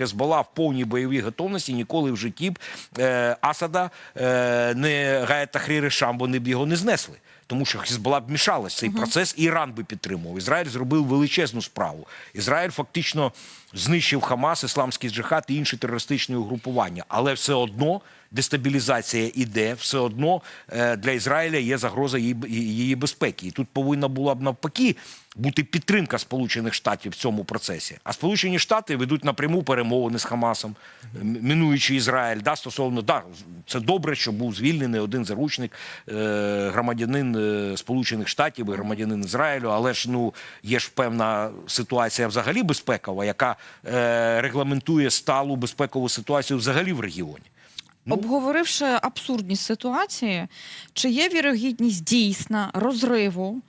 Хезбола в повній бойовій готовності ніколи в житті б е, Асада е, не Гаєта Хріри Шам, вони б його не знесли. Тому що Хезбола б вмішалась в цей процес, і Іран би підтримував. Ізраїль зробив величезну справу. Ізраїль фактично знищив Хамас, ісламський джихад і інші терористичні угрупування. Але все одно дестабілізація іде, все одно е, для Ізраїля є загроза її, її безпеки. І тут повинна була б навпаки бути підтримка Сполучених Штатів в цьому процесі. А Сполучені Штати ведуть напряму перемовини з Хамасом, мінуючи Ізраїль. Да, стосовно да, це добре, що був звільнений один заручник, е, громадянин е, Сполучених Штатів і громадянин Ізраїлю. Але ж ну є ж певна ситуація взагалі безпекова, яка е, регламентує сталу безпекову ситуацію взагалі в регіоні. Ну. Обговоривши абсурдність ситуації, чи є вірогідність дійсна розриву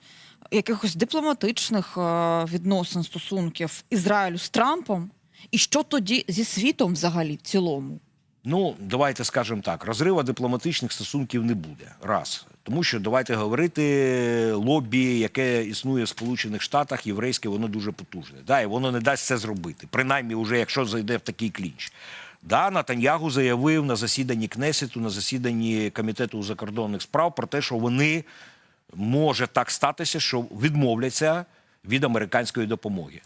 якихось дипломатичних е, відносин стосунків Ізраїлю з Трампом? І що тоді зі світом взагалі в цілому? Ну, давайте скажемо так: розрива дипломатичних стосунків не буде. Раз. Тому що давайте говорити, лобі, яке існує в Сполучених Штатах, єврейське, воно дуже потужне. Да, і воно не дасть це зробити. Принаймні, вже якщо зайде в такий клінч. Да, Натаньягу заявив на засіданні Кнесету, на засіданні комітету у закордонних справ про те, що вони може так статися, що відмовляться від американської допомоги.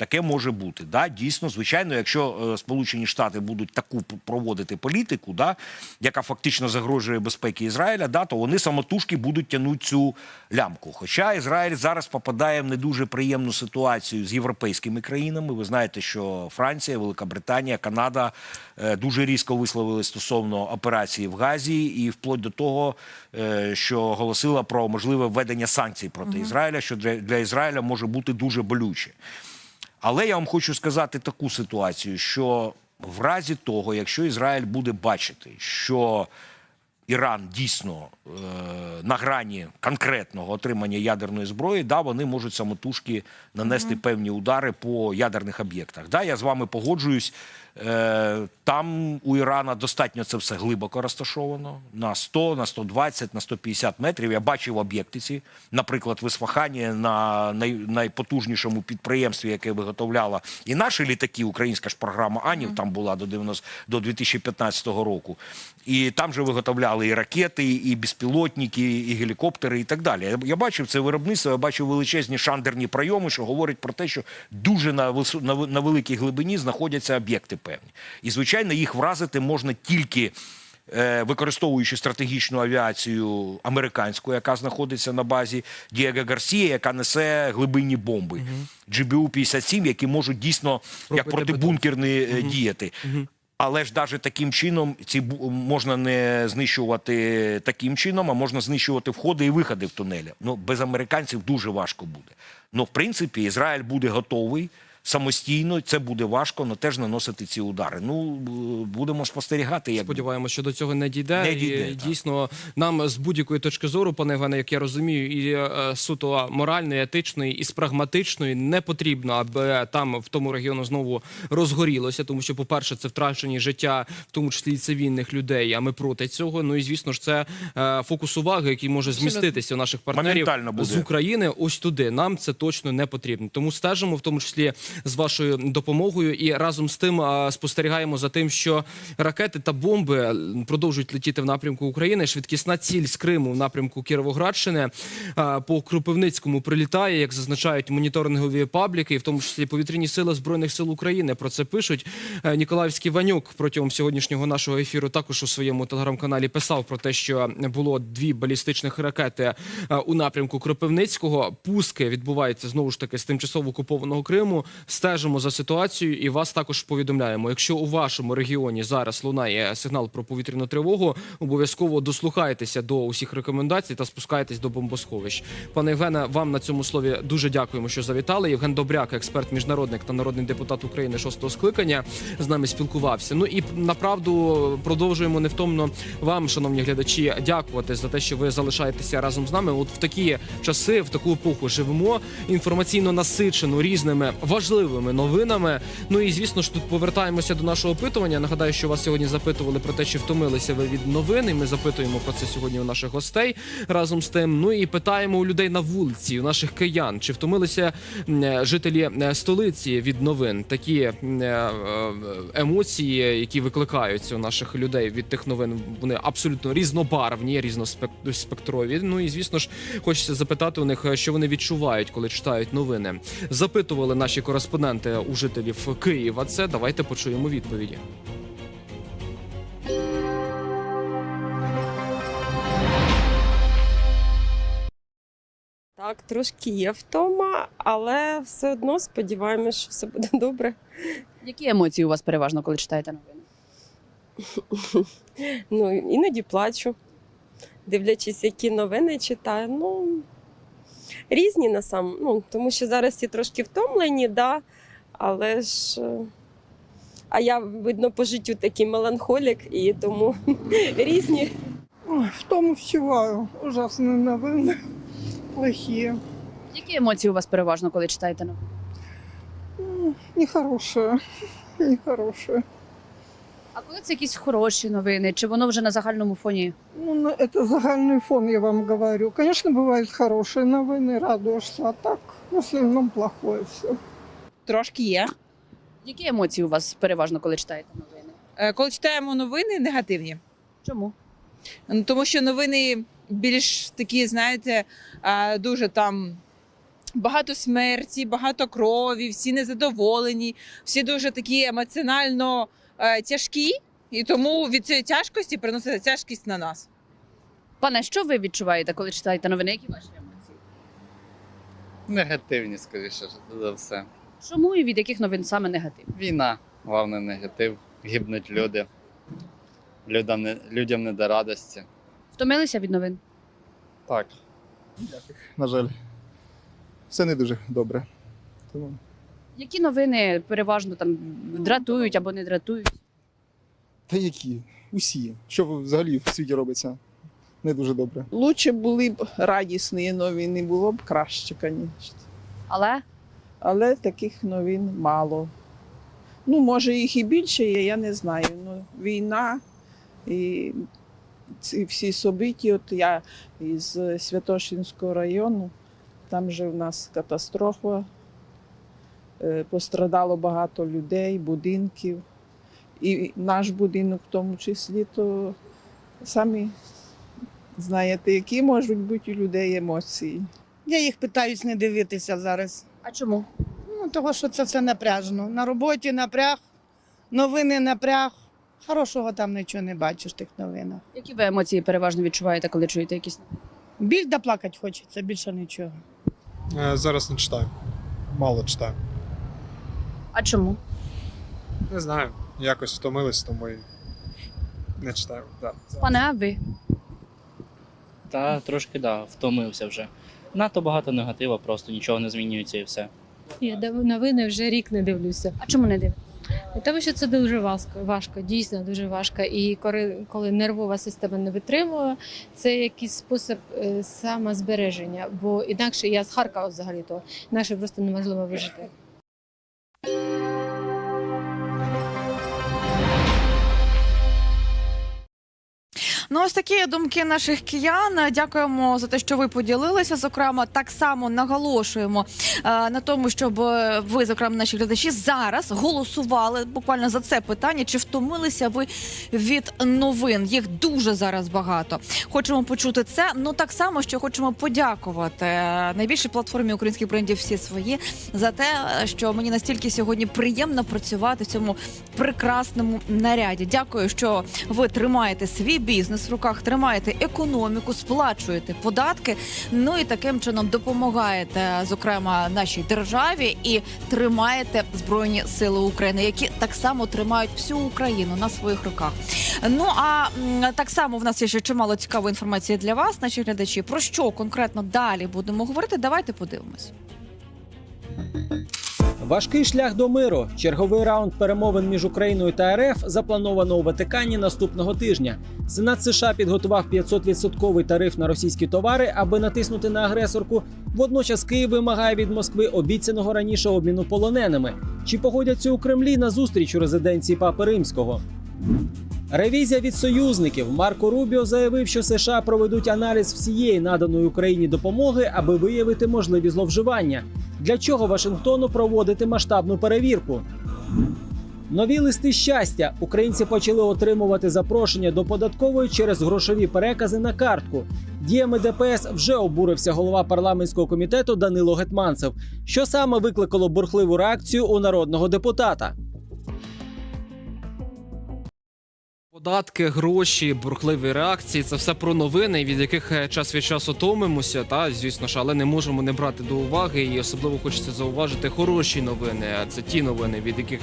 Таке може бути. Да? Дійсно, звичайно, якщо е, Сполучені Штати будуть таку проводити політику, да, яка фактично загрожує безпеці Ізраїля, да, то вони самотужки будуть тягнути цю лямку. Хоча Ізраїль зараз попадає в не дуже приємну ситуацію з європейськими країнами. Ви знаєте, що Франція, Велика Британія, Канада е, дуже різко висловили стосовно операції в Газі, і вплоть до того, е, що оголосила про можливе введення санкцій проти Ізраїля, що для, для Ізраїля може бути дуже болюче. Але я вам хочу сказати таку ситуацію, що в разі того, якщо Ізраїль буде бачити, що Іран дійсно е, на грані конкретного отримання ядерної зброї, да, вони можуть самотужки нанести певні удари по ядерних об'єктах. Да, я з вами погоджуюсь. Е, там у Ірана достатньо це все глибоко розташовано на 100, на 120, на 150 метрів. Я бачив об'єкти ці, наприклад, в Ісфахані на най, найпотужнішому підприємстві, яке виготовляло і наші літаки. Українська ж програма Анів там була до 90, до 2015 року. І там же виготовляли і ракети, і безпілотники, і гелікоптери, і так далі. Я, бачив це виробництво, я бачив величезні шандерні прийоми, що говорять про те, що дуже на, на великій глибині знаходяться об'єкти певні. І, звичайно, їх вразити можна тільки. е, Використовуючи стратегічну авіацію американську, яка знаходиться на базі Дієго Гарсія, яка несе глибинні бомби, GBU-57, які можуть дійсно як Пробити протибункерні е, діяти. Але ж навіть таким чином ці можна не знищувати таким чином, а можна знищувати входи і виходи в тунелі. Ну без американців дуже важко буде. Ну, в принципі, Ізраїль буде готовий самостійно. Це буде важко, але теж наносити ці удари. Ну будемо спостерігати, як Сподіваємося, що до цього не дійде. Не дійде, і так. дійсно нам з будь-якої точки зору, пане Євгене, як я розумію, і е, суто моральної, етичної і з прагматичної не потрібно, аби там в тому регіону знову розгорілося. Тому що, по-перше, це втрачені життя, в тому числі і цивільних людей. А ми проти цього. Ну і звісно ж, це е, фокус уваги, який може зміститися у наших партнерів з України ось туди. Нам це точно не потрібно. Тому стежимо, в тому числі з вашою допомогою, і разом з тим спостерігаємо за тим, що ракети та бомби продовжують летіти в напрямку України. Швидкісна ціль з Криму в напрямку Кіровоградщини по Кропивницькому прилітає, як зазначають моніторингові пабліки, в тому числі повітряні сили збройних сил України. Про це пишуть. Е, Ніколаївський Ванюк протягом сьогоднішнього нашого ефіру також у своєму телеграм-каналі писав про те, що було дві балістичних ракети е, у напрямку Кропивницького. Пуски відбуваються знову ж таки з тимчасово окупованого Криму. Стежимо за ситуацією і вас також повідомляємо. Якщо у вашому регіоні зараз лунає сигнал про повітряну тривогу, обов'язково дослухайтеся до усіх рекомендацій та спускайтесь до бомбосховищ. Пане Євгене, вам на цьому слові дуже дякуємо, що завітали. Євген Добряк, експерт, міжнародник та народний депутат України шостого скликання, з нами спілкувався. Ну і направду продовжуємо невтомно вам, шановні глядачі, дякувати за те, що ви залишаєтеся разом з нами. От в такі часи, в таку епоху живемо інформаційно насичену різними важливими важливими новинами. Ну і звісно ж, тут повертаємося до нашого опитування. Нагадаю, що вас сьогодні запитували про те, чи втомилися ви від новин. І ми запитуємо про це сьогодні у наших гостей разом з тим. Ну і питаємо у людей на вулиці, у наших киян, чи втомилися е, жителі е, столиці від новин. Такі е, емоції, які викликаються у наших людей від тих новин, вони абсолютно різнобарвні, різноспектрові. Ну і звісно ж, хочеться запитати у них, що вони відчувають, коли читають новини. Запитували наші кореспонденти у жителів Києва. Це давайте почуємо відповіді. Так, трошки є втома, але все одно сподіваємось, що все буде добре. Які емоції у вас переважно, коли читаєте новини? Ну, іноді плачу, дивлячись, які новини читаю. Ну, різні на сам. Ну, тому що зараз всі трошки втомлені, да, але ж. е, А я, видно, по життю такий меланхолік, і тому різні. Ой, в том всего ужасные новины, плохие, Які емоції у вас переважно, коли читаєте новини? М, нехорошие, нехорошие. А коли це якісь хороші новини, чи воно вже на загальному фоні? Ну, на- это загальный фон, я вам говорю. Конечно, бывают хорошие новины, радуешься, а так в основном плохое все. Трошки є. Які емоції у вас переважно, коли читаєте новини? Е, Коли читаємо новини, негативні. Чому? Ну, Тому що новини більш такі, знаєте, а, дуже там багато смерті, багато крові, всі незадоволені, всі дуже такі емоціонально е, тяжкі, і тому від цієї тяжкості приносить тяжкість на нас. Пане, що ви відчуваєте, коли читаєте новини? Які ваші емоції? Негативні, скоріше за все. Чому і від яких новин саме негатив? Війна, головний негатив. Гибнуть люди. Людям не, людям не до радості. Втомилися від новин? Так. на жаль, все не дуже добре. Тому Які новини переважно там дратують або не дратують? та які? Усі. Що взагалі в світі робиться? Не дуже добре. Лучше були б радісні новини, було б краще, звісно. Але Але таких новин мало. Ну, може, їх і більше є, я не знаю. Ну, війна і ці всі собиті, от я із Святошинського району, там же в нас катастрофа. Е, Пострадало багато людей, будинків. І наш будинок в тому числі, то самі знаєте, які можуть бути у людей емоції. Я їх питаюсь не дивитися зараз. а чому? Ну, того, що це все напряжно. На роботі напряг, новини напряг. Хорошого там нічого не бачиш в тих новинах. Які ви емоції переважно відчуваєте, коли чуєте якісь? Біль да плакати хочеться, більше нічого. Е, Зараз не читаю. Мало читаю. А чому? Не знаю. Якось втомились, тому і не читаю. Да. Пане, а ви? Та трошки да, втомився вже. Надто багато негатива, просто нічого не змінюється і все. Я дав- новини вже рік не дивлюся. А чому не дивитесь? Тому що це дуже важко, важко, дійсно дуже важко. І коли, коли нервова система не витримує, це якийсь спосіб е, самозбереження. Бо інакше я з Харкова взагалі то інакше просто неможливо вижити. Ну, ось такі думки наших киян. Дякуємо за те, що ви поділилися. Зокрема, так само наголошуємо е, на тому, щоб ви, зокрема, наші глядачі, зараз голосували буквально за це питання. Чи втомилися ви від новин? Їх дуже зараз багато. Хочемо почути це. Ну так само, що хочемо подякувати е, найбільшій платформі українських брендів всі свої за те, що мені настільки сьогодні приємно працювати в цьому прекрасному наряді. Дякую, що ви тримаєте свій бізнес в руках, тримаєте економіку, сплачуєте податки. Ну і таким чином допомагаєте, зокрема, нашій державі і тримаєте збройні сили України, які так само тримають всю Україну на своїх руках. Ну а так само в нас є ще чимало цікавої інформації для вас, наші глядачі. Про що конкретно далі будемо говорити? Давайте подивимось. Важкий шлях до миру. Черговий раунд перемовин між Україною та РФ заплановано у Ватикані наступного тижня. Сенат США підготував 500-відсотковий тариф на російські товари, аби натиснути на агресорку. Водночас Київ вимагає від Москви обіцяного раніше обміну полоненими. Чи погодяться у Кремлі на зустріч у резиденції Папи Римського? Ревізія від союзників Марко Рубіо заявив, що США проведуть аналіз всієї наданої Україні допомоги, аби виявити можливі зловживання. Для чого Вашингтону проводити масштабну перевірку? Нові листи щастя українці почали отримувати запрошення до податкової через грошові перекази на картку. Діями ДПС вже обурився голова парламентського комітету Данило Гетманцев, що саме викликало бурхливу реакцію у народного депутата. Податки, гроші, бурхливі реакції це все про новини, від яких е, час від часу томимося. Та звісно ж, але не можемо не брати до уваги. І особливо хочеться зауважити хороші новини. А це ті новини, від яких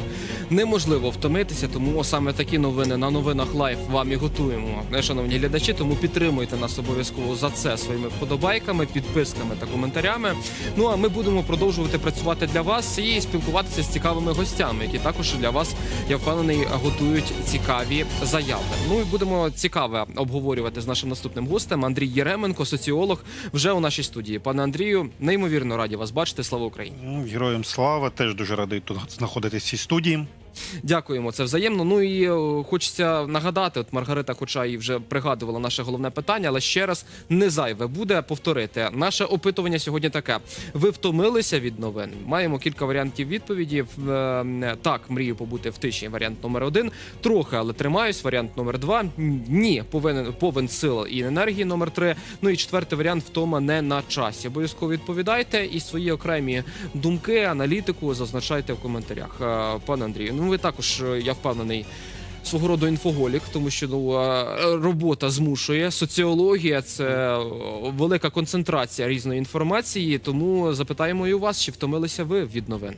неможливо втомитися. Тому саме такі новини на новинах Лайф вам і готуємо. Е, Шановні глядачі, тому підтримуйте нас обов'язково за це своїми вподобайками, підписками та коментарями. Ну а ми будемо продовжувати працювати для вас і спілкуватися з цікавими гостями, які також для вас, я впевнений, готують цікаві заяви. Ну і будемо цікаве обговорювати з нашим наступним гостем Андрій Єременко, соціолог, вже у нашій студії. Пане Андрію, неймовірно раді вас бачити. Слава Україні! Ну, Героям слава, теж дуже радий тут знаходитись в цій студії. Дякуємо, це взаємно. Ну і е, хочеться нагадати, от Маргарита, хоча і вже пригадувала наше головне питання, але ще раз не зайве буде повторити. Наше опитування сьогодні таке: ви втомилися від новин? Маємо кілька варіантів відповіді. Е, Так, мрію побути в тиші. Варіант номер один. Трохи, але тримаюсь. Варіант номер два. Ні, повинен повен сил і енергії. Номер три. Ну і четвертий варіант втома не на часі. Обов'язково відповідайте і свої окремі думки, аналітику зазначайте в коментарях. Е, Пане Андрію, ну ви також е, я впевнений. Свого роду інфоголік, тому що ну е, робота змушує. Соціологія це е, велика концентрація різної інформації. Тому запитаємо і у вас, чи втомилися ви від новин?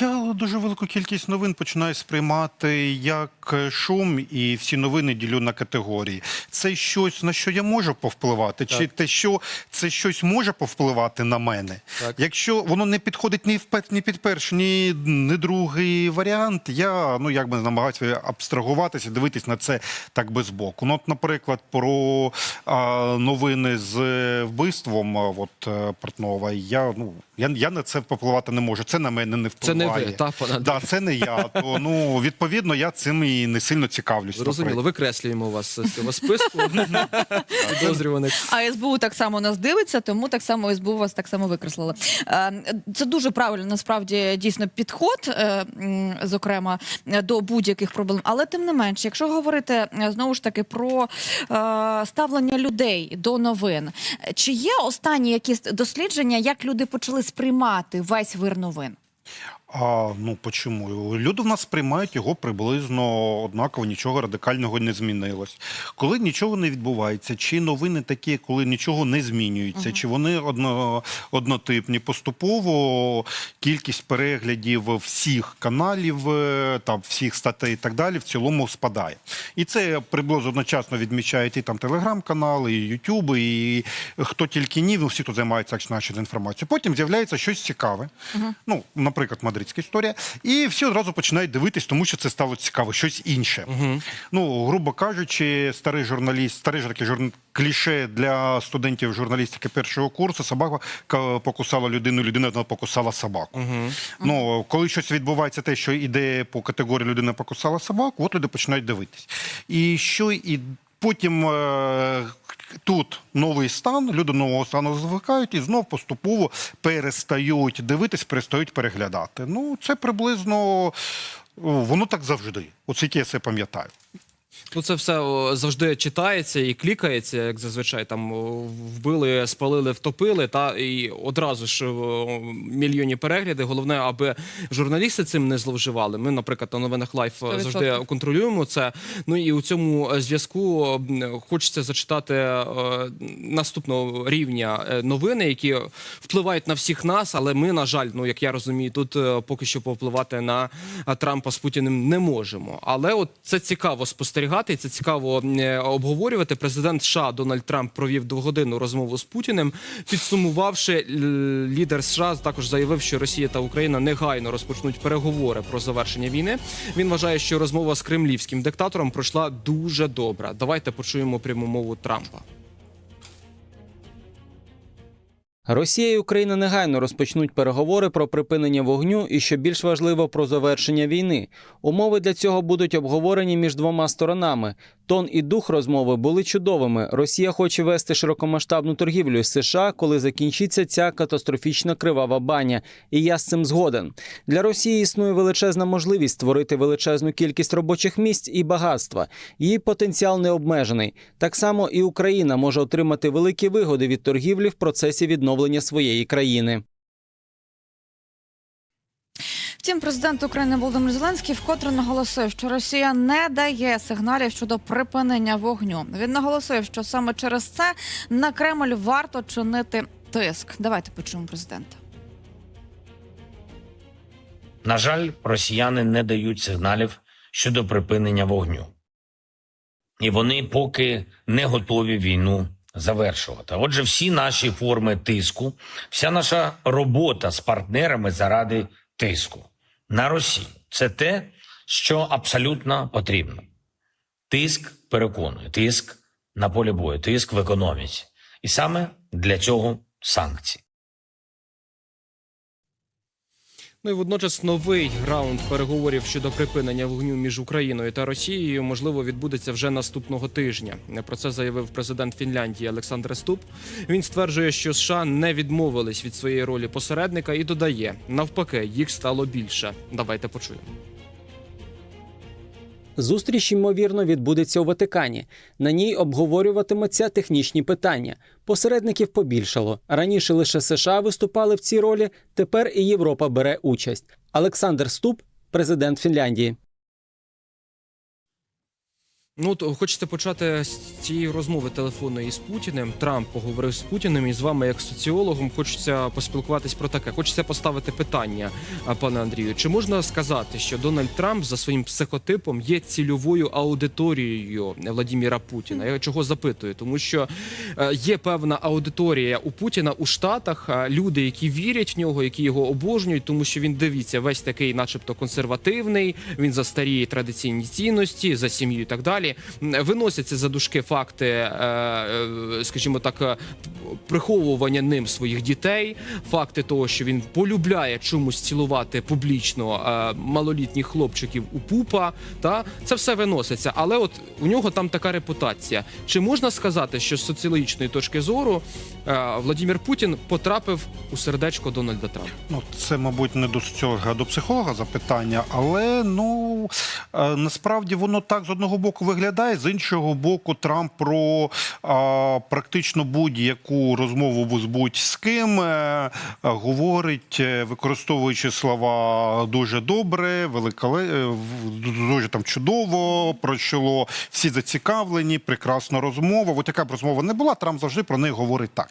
Я дуже велику кількість новин починаю сприймати як шум, і всі новини ділю на категорії. Це щось на що я можу повпливати, чи те, що це щось може повпливати на мене. Так. Якщо воно не підходить ні в ні під перший, ні, ні другий варіант, я ну якби намагаюся абстрагуватися, дивитись на це так би збоку. Ну, от, наприклад, про а, новини з вбивством от, е, Портнова. Я ну я, я на це впливати не можу. Це на мене не Це впливає. Не ви, та пане Да, це не я. То ну відповідно я цим і не сильно цікавлюсь. Зрозуміло, викреслюємо вас з цього списку підозрюваних. А СБУ так само нас дивиться, тому так само СБУ вас так само викреслили. Е, Це дуже правильно насправді дійсно підход, е, зокрема до будь-яких проблем. Але тим не менше, якщо говорити е, знову ж таки про ставлення людей до новин, чи є останні якісь дослідження, як люди почали сприймати весь вир новин? А ну почому? Люди в нас сприймають його приблизно однаково, нічого радикального не змінилось. Коли нічого не відбувається, чи новини такі, коли нічого не змінюється, чи вони одно, однотипні, поступово кількість переглядів всіх каналів, е, там всіх статей і так далі в цілому спадає. І це приблизно одночасно відмічають і там телеграм-канали, і Ютуб, і хто тільки ні, ну, всі, хто займається інформацією. Потім з'являється щось цікаве. Ну, наприклад, мадридська історія, і всі одразу починають дивитись, тому що це стало цікаво, щось інше. Ну, грубо кажучи, старий журналіст, старий такий журн... кліше для студентів журналістики першого курсу. Собака покусала людину, людина покусала собаку. Ну, коли щось відбувається, те, що йде по категорії людина покусала собаку, от люди починають дивитись. І що і потім. Е- Тут новий стан, люди нового стану звикають і знов поступово перестають дивитись, перестають переглядати. Ну, це приблизно воно так завжди. Оце я це пам'ятаю. Ну, це все о, завжди читається і клікається, як зазвичай там о, вбили, спалили, втопили, та і одразу ж о, мільйонні перегляди. Головне, аби журналісти цим не зловживали. Ми, наприклад, на новинах Лайф 100%. завжди контролюємо це. Ну і у цьому е, зв'язку хочеться зачитати е, наступного рівня е, новини, які впливають на всіх нас, але ми, на жаль, ну як я розумію, тут поки що повпливати на Трампа з Путіним не можемо. Але от це цікаво спостерігати спостерігати. Це цікаво е, обговорювати. Президент США Дональд Трамп провів двогодинну розмову з Путіним. Підсумувавши, лідер США також заявив, що Росія та Україна негайно розпочнуть переговори про завершення війни. Він вважає, що розмова з кремлівським диктатором пройшла дуже добре. Давайте почуємо пряму мову Трампа. Росія і Україна негайно розпочнуть переговори про припинення вогню і, що більш важливо, про завершення війни. Умови для цього будуть обговорені між двома сторонами. Тон і дух розмови були чудовими. Росія хоче вести широкомасштабну торгівлю з США, коли закінчиться ця катастрофічна кривава баня. І я з цим згоден. Для Росії існує величезна можливість створити величезну кількість робочих місць і багатства. Її потенціал не обмежений. Так само і Україна може отримати великі вигоди від торгівлі в процесі відновлення своєї країни. Втім, президент України Володимир Зеленський вкотре наголосив, що Росія не дає сигналів щодо припинення вогню. Він наголосив, що саме через це на Кремль варто чинити тиск. Давайте почуємо президента. На жаль, росіяни не дають сигналів щодо припинення вогню. І вони поки не готові війну завершувати. Отже, всі наші форми тиску, вся наша робота з партнерами заради тиску на Росію це те, що абсолютно потрібно. Тиск переконує, тиск на полі бою, тиск в економіці. І саме для цього санкції. Ну і водночас новий раунд переговорів щодо припинення вогню між Україною та Росією можливо відбудеться вже наступного тижня. Про це заявив президент Фінляндії Олександр Ступ. Він стверджує, що США не відмовились від своєї ролі посередника і додає, навпаки, їх стало більше. Давайте почуємо. Зустріч, ймовірно, відбудеться у Ватикані. На ній обговорюватимуться технічні питання. Посередників побільшало. Раніше лише США виступали в цій ролі. Тепер і Європа бере участь. Олександр Ступ, президент Фінляндії. Ну то хочеться почати з цієї розмови телефонної з Путіним. Трамп поговорив з Путіним і з вами, як соціологом, хочеться поспілкуватись про таке. Хочеться поставити питання, пане Андрію. Чи можна сказати, що Дональд Трамп за своїм психотипом є цільовою аудиторією Владіміра Путіна? Я чого запитую? Тому що е, є певна аудиторія у Путіна у Штатах, люди, які вірять в нього, які його обожнюють, тому що він дивіться весь такий, начебто, консервативний. Він за старі традиційні цінності, за сім'ю і так далі. М, Виносяться за дужки факти, е, е, скажімо так, е, приховування ним своїх дітей, факти того, що він полюбляє чомусь цілувати публічно малолітніх хлопчиків у пупа. Та це все виноситься. Але от у нього там така репутація. Чи можна сказати, що з соціологічної точки зору Владимир Путін потрапив у сердечко Дональда Трампа? Ну, це, мабуть, не до соціолога, а до психолога запитання, але ну насправді воно так з одного боку виглядає, з іншого боку, Трамп про а, практично будь-яку розмову з будь-з ким е, говорить, е, використовуючи слова дуже добре, великоле, е, дуже там чудово, про що всі зацікавлені, прекрасна розмова. От яка б розмова не була, Трамп завжди про неї говорить так.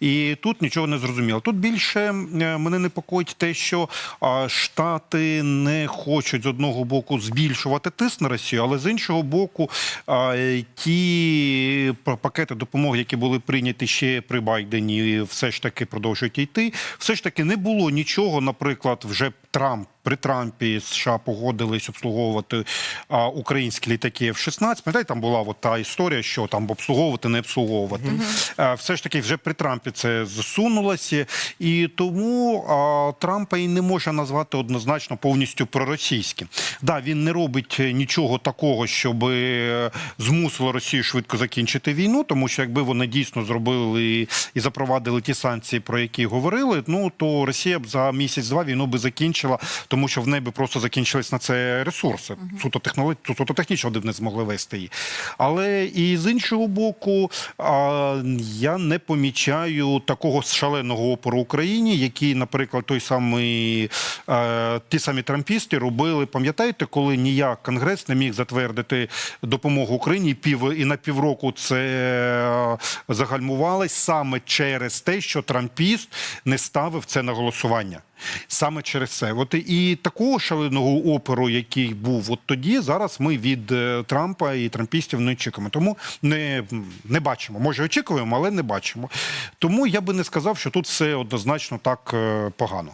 І тут нічого не зрозуміло. Тут більше мене непокоїть те, що а, Штати не хочуть з одного боку збільшувати тиск на Росію, але з іншого боку, а, е, ті п- пакети допомоги, які були прийняті ще при Байдені, все ж таки продовжують йти. Все ж таки не було нічого, наприклад, вже Трамп. При Трампі США погодились обслуговувати а, українські літаки F-16. Пам'ятаєте, там була от та історія, що там обслуговувати, не обслуговувати. Е, Все ж таки, вже при Трампі це засунулося, і тому а, Трампа і не може назвати однозначно повністю проросійським. Да, він не робить нічого такого, щоб е, змусило Росію швидко закінчити війну, тому що якби вони дійсно зробили і запровадили ті санкції, про які говорили, ну то Росія б за місяць-два війну би закінчила, тому що в неї би просто закінчились на це ресурси. Суто технології, суто технічно вони б не змогли вести її. Але і з іншого боку, а, я не помічаю такого шаленого опору Україні, який, наприклад, той самий е, ті самі трампісти робили. Пам'ятаєте, коли ніяк Конгрес не міг затвердити допомогу Україні пів і на півроку це е, загальмувалось саме через те, що трампіст не ставив це на голосування. Саме через це. От і- такого шаленого оперу, який був от тоді, зараз ми від е, Трампа і трампістів не очікуємо. Тому не, не бачимо. Може, очікуємо, але не бачимо. Тому я би не сказав, що тут все однозначно так е, погано.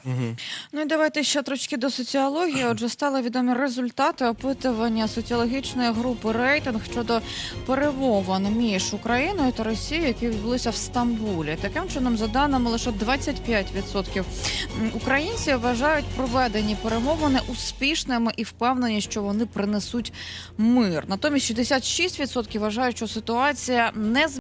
Ну і давайте ще трошки до соціології. Отже, стали відомі результати опитування соціологічної групи рейтинг щодо перемовин між Україною та Росією, які відбулися в Стамбулі. Таким чином, за даними, лише 25% українців вважають проведені перемовини успішними і впевнені, що вони принесуть мир. Натомість 66% вважають, що ситуація не